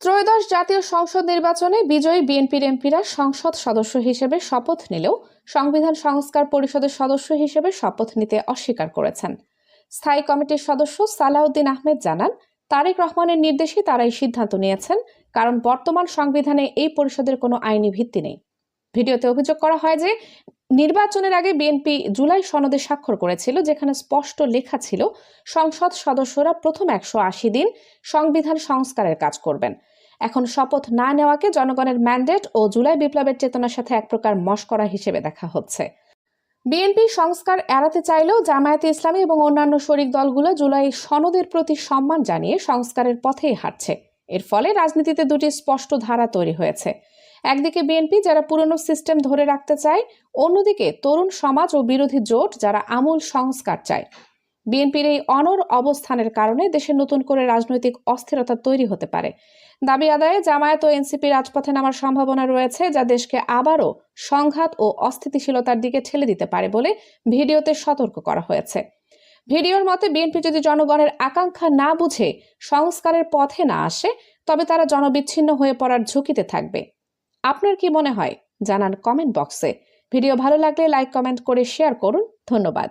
ত্রয়োদশ জাতীয় সংসদ নির্বাচনে বিজয়ী বিএনপির এমপিরা সংসদ সদস্য হিসেবে শপথ নিলেও সংবিধান সংস্কার পরিষদের সদস্য হিসেবে শপথ নিতে অস্বীকার করেছেন। স্থায়ী কমিটির সদস্য সালাউদ্দিন আহমেদ জানান, তারেক রহমানের নির্দেশে তারা এই সিদ্ধান্ত নিয়েছেন, কারণ বর্তমান সংবিধানে এই পরিষদের কোনো আইনি ভিত্তি নেই। ভিডিওতে অভিযোগ করা হয় যে নির্বাচনের আগে বিএনপি জুলাই সনদে স্বাক্ষর করেছিল, যেখানে স্পষ্ট লেখা ছিল, সংসদ সদস্যরা প্রথম একশো আশি দিন সংবিধান সংস্কারের কাজ করবেন। এখন শপথ না নেওয়াকে জনগণের ম্যান্ডেট ও জুলাই বিপ্লবের চেতনার সাথে এক প্রকার মস্করা হিসেবে দেখা হচ্ছে। বিএনপি সংস্কার এড়াতে চাইলেও জামায়াতে ইসলামী এবং অন্যান্য শরিক দলগুলো জুলাই সনদের প্রতি সম্মান জানিয়ে সংস্কারের পথেই হাঁটছে। এর ফলে রাজনীতিতে দুটি স্পষ্ট ধারা তৈরি হয়েছে। একদিকে বিএনপি যারা পুরনো সিস্টেম ধরে রাখতে চায়, অন্যদিকে তরুণ সমাজ ও বিরোধী জোট যারা আমূল সংস্কার চায়। বিএনপির এই অনর অবস্থানের কারণে দেশে নতুন করে রাজনৈতিক অস্থিরতা তৈরি হতে পারে। দাবি আদায়ে জামায়াত ও এনসিপি রাজপথে নামার সম্ভাবনা রয়েছে, যা দেশকে আবারও সংঘাত ও অস্থিতিশীলতার দিকে ঠেলে দিতে পারে বলে ভিডিওতে সতর্ক করা হয়েছে। ভিডিওর মতে, বিএনপি যদি জনগণের আকাঙ্ক্ষা না বুঝে সংস্কারের পথে না আসে, তবে তারা জনবিচ্ছিন্ন হয়ে পড়ার ঝুঁকিতে থাকবে। আপনার কি মনে হয়? জানান কমেন্ট বক্সে ভিডিও ভালো লাগলে লাইক কমেন্ট করে শেয়ার করুন। ধন্যবাদ।